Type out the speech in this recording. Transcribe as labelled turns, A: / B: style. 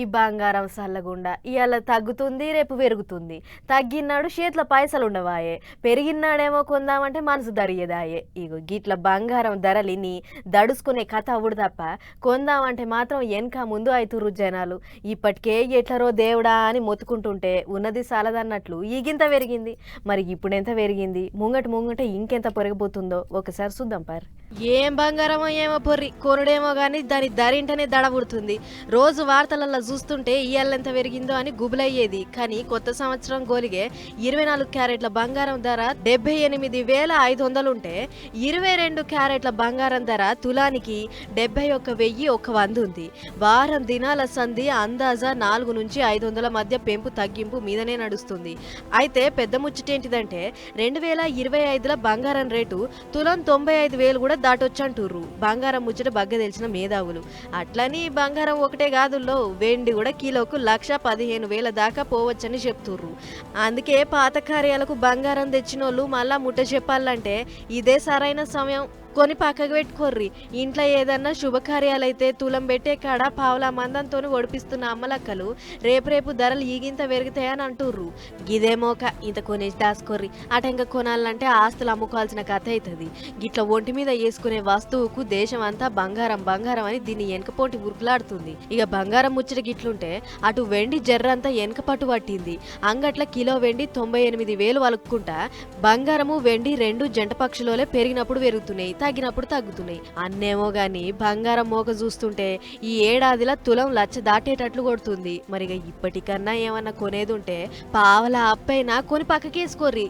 A: ఈ బంగారం సల్లగుండా ఇవాళ తగ్గుతుంది రేపు పెరుగుతుంది. తగ్గినాడు చేతిలో పైసలు ఉండవాయే. పెరిగినాడేమో కొందామంటే మనసు దరిగేదాయే ఇగో గిట్ల బంగారం ధరలిని దడుచుకునే కథ అవుడు తప్ప కొందామంటే మాత్రం వెనక ముందు అవుతురు జనాలు. ఇప్పటికే ఎట్లరో దేవుడా అని మొత్తుకుంటుంటే ఉన్నది సాలదన్నట్లు ఈగింత పెరిగింది. మరి ఇప్పుడెంత పెరిగింది? ముంగట ముంగట ఇంకెంత పెరగబోతుందో ఒకసారి చూద్దాం పార్. ఏం బంగారమో ఏమో పొర్రి కొనుడేమో కానీ దాని ధరింటనే దడ పుడుతుంది రోజు వార్తలలో చూస్తుంటే ఇయ్యాల పెరిగిందో అని గుబులయ్యేది. కానీ కొత్త సంవత్సరం గోలిగే ఇరవై నాలుగు క్యారెట్ల బంగారం ధర డెబ్బై ఎనిమిది వేల ఐదు వందలు ఉంటే ఇరవై రెండు క్యారెట్ల బంగారం ధర తులానికి డెబ్బై ఒక్క వెయ్యి ఒక వంద ఉంది. వారం దినాల సంధి అందాజా నాలుగు నుంచి ఐదు వందల మధ్య పెంపు తగ్గింపు మీదనే నడుస్తుంది. అయితే పెద్ద ముచ్చటేంటిదంటే రెండు వేల ఇరవై ఐదుల బంగారం రేటు తులం తొంభై ఐదు వేలు కూడా దాటొచ్చంటుర్రు. బంగారం ముచ్చట బగ్గ తెలిసిన మేధావులు. అట్లని బంగారం ఒకటే కాదుల్లో వెండి కూడా కిలోకు లక్ష పదిహేను వేల దాకా పోవచ్చని చెప్తుర్రు. అందుకే పాత కార్యాలకు బంగారం తెచ్చినోళ్ళు మళ్ళా ముట్ట చెప్పాలంటే ఇదే సరైన సమయం. కొని పక్కకు పెట్టుకోర్రి. ఇంట్లో ఏదన్నా శుభకార్యాలైతే తులం పెట్టే కాడ పావుల మందంతో ఒడిపిస్తున్న అమ్మలక్కలు రేపు రేపు ధరలు ఈగింత పెరుగుతాయని అంటుర్రు. గిదేమోక ఇంత కొనేసి దాసుకోర్రి అట ఇంకా కొనాలంటే ఆస్తులు అమ్ముకోవాల్సిన కథ అవుతుంది గిట్ల ఒంటి మీద వేసుకునే వస్తువుకు దేశం అంతా బంగారం బంగారం అని దీన్ని వెనకపోటి ఉరుకులాడుతుంది. ఇక బంగారం ముచ్చట గిట్లుంటే అటు వెండి జర్రంతా వెనక పట్టు పట్టింది. అంగట్ల కిలో వెండి తొంభై ఎనిమిది వేలు వలుక్కుంటా బంగారము వెండి రెండు జంట పక్షులోలే పెరిగినప్పుడు పెరుగుతున్నాయి తగ్గినప్పుడు తగ్గుతున్నాయి. అన్నేమో గాని బంగారం మోక చూస్తుంటే ఈ ఏడాదిలా తులం లచ్చ దాటేటట్లు కొడుతుంది. మరిగా ఇప్పటికన్నా ఏమన్నా కొనేది ఉంటే పావల అప్పైనా కొని పక్కకేసుకోర్రి.